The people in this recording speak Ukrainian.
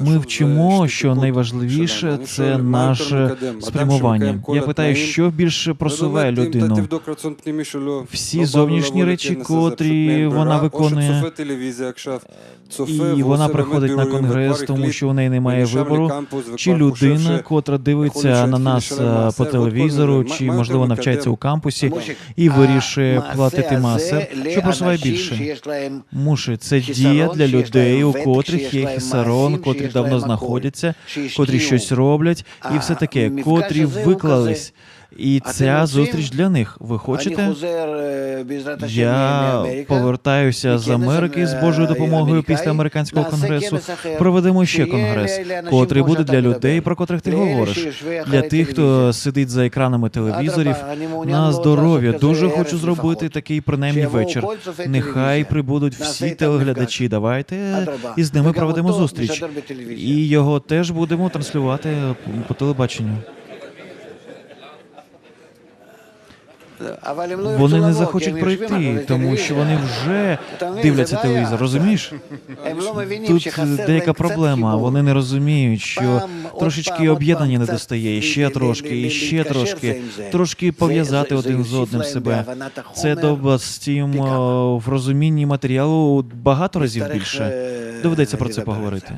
Ми вчимо, що найважливіше це наше спрямування. Я питаю, що більше просуває людину? Всі зовнішні речі, котрі вона виконує, і вона приходить на конгрес, тому що у неї немає вибору, чи людина, котра дивиться на нас е, по телевізору, чи можливо навчається у кампусі і вирішує платити маси, що просуває більше. Муші це дія для людей, у котрих є хісарон, котрі давно знаходяться, котрі щось роблять, і все таке, котрі виклались. І ця зустріч для них. Ви хочете? Я повертаюся з Америки з Божою допомогою після американського конгресу. Проведемо ще конгрес, котрий буде для людей, про котрих ти говориш, для тих, хто сидить за екранами телевізорів. На здоров'я дуже хочу зробити такий принаймні вечір. Нехай прибудуть всі телеглядачі. Давайте і з ними проведемо зустріч. І його теж будемо транслювати по телебаченню. Вони не захочуть прийти, тому що вони вже дивляться телевізор. Розумієш? Тут деяка проблема. Вони не розуміють, що трошечки об'єднання не достає, ще трошки, і ще трошки, трошки пов'язати один з одним себе. Це довбастім в розумінні матеріалу багато разів більше. Доведеться про це поговорити.